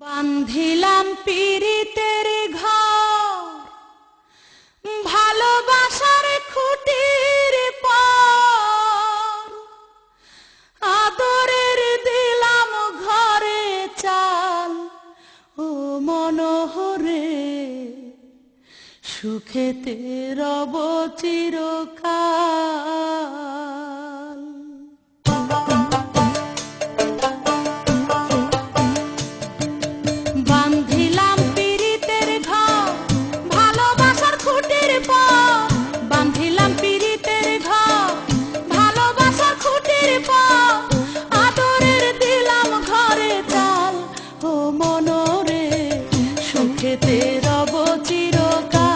বান্ধিলাম পীড়িতের ঘর। ভালোবাসার খুঁটির পর। আদরের দিলাম ঘরে চাল। ও মনোহরে সুখেতে রব চিরকাল। 落ちろか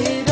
You.